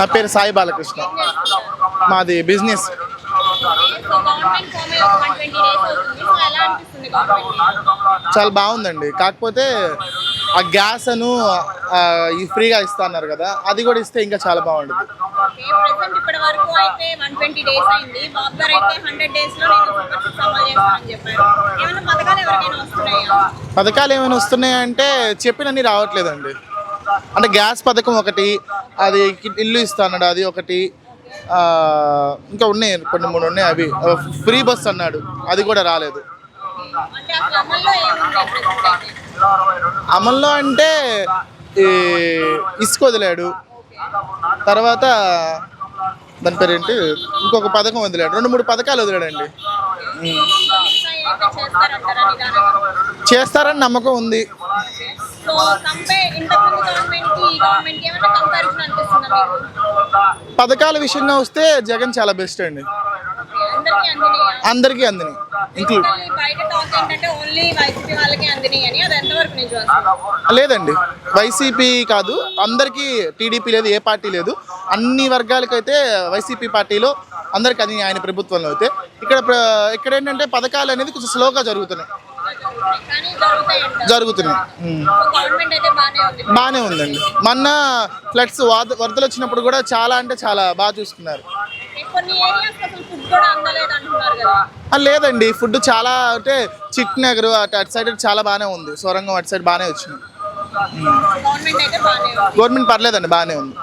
నా పేరు సాయి బాలకృష్ణ. మాది బిజినెస్. చాలా బాగుందండి. కాకపోతే ఆ గ్యాస్ అను ఫ్రీగా ఇస్తా అన్నారు కదా అది కూడా ఇస్తే ఇంకా చాలా బాగుంటుంది. పథకాలు ఏమైనా వస్తున్నాయంటే చెప్పినన్ని రావట్లేదండి. అంటే గ్యాస్ పథకం ఒకటి అది ఇల్లు ఇస్తా అన్నాడు అది ఒకటి. ఇంకా ఉన్నాయి కొన్ని మూడు ఉన్నాయి అవి. ఫ్రీ బస్ అన్నాడు అది కూడా రాలేదు. అమల్లో అంటే ఈ ఇసుక వదిలాడు. తర్వాత దాని పేరేంటి? ఇంకొక పథకం వదిలాడు. రెండు మూడు పథకాలు వదిలాడండి. చేస్తారని నమ్మకం ఉంది. సో కంపేర్ ఇంతకుముందు గవర్నమెంట్కి ఈ గవర్నమెంట్కి ఏమైనా కంపారిజన్ అనిపిస్తుందా మీకు? పథకాల విషయంగా వస్తే జగన్ చాలా బెస్ట్ అండి. అందరికీ అందినాయా? అందరికీ అందినాయి. ఇంక్లూడ్ Basically బయట టాక్ ఏంటంటే ఓన్లీ వైసీపీ వాళ్ళకి అందినాయి అని అది ఎంతవరకు నిజం లేదండి. వైసీపీ కాదు. అందరికీ టీడీపీ లేదు ఏ పార్టీ లేదు. అన్ని వర్గాలకైతే వైసీపీ పార్టీలో అందరికీ అది ఆయన ప్రభుత్వంలో అయితే. ఇక్కడ ప్ర- ఇక్కడ ఏంటంటే పథకాలు అనేది కొంచెం స్లోగా జరుగుతున్నాయి. జరుగుతున్నాయి. అయితే బాగానే ఉంది. బాగానే ఉందండి. మొన్న ఫ్లడ్స్ వరదలు వచ్చినప్పుడు కూడా చాలా అంటే చాలా బాగా చూసుకున్నారు. కొన్ని ఏరియాస్ అసలు ఫుడ్ కూడా అందలేదు అంటున్నారు కదా. ఆ, లేదండి. ఫుడ్ చాలా అంటే చిట్ నగర్ అటు అటు సైడ్ చాలా బాగానే ఉంది. సొరంగం అటు సైడ్ బాగానే వచ్చింది. గవర్నమెంట్ అయితే బాగానే ఉంది. గవర్నమెంట్ పర్లేదండి బాగానే ఉంది.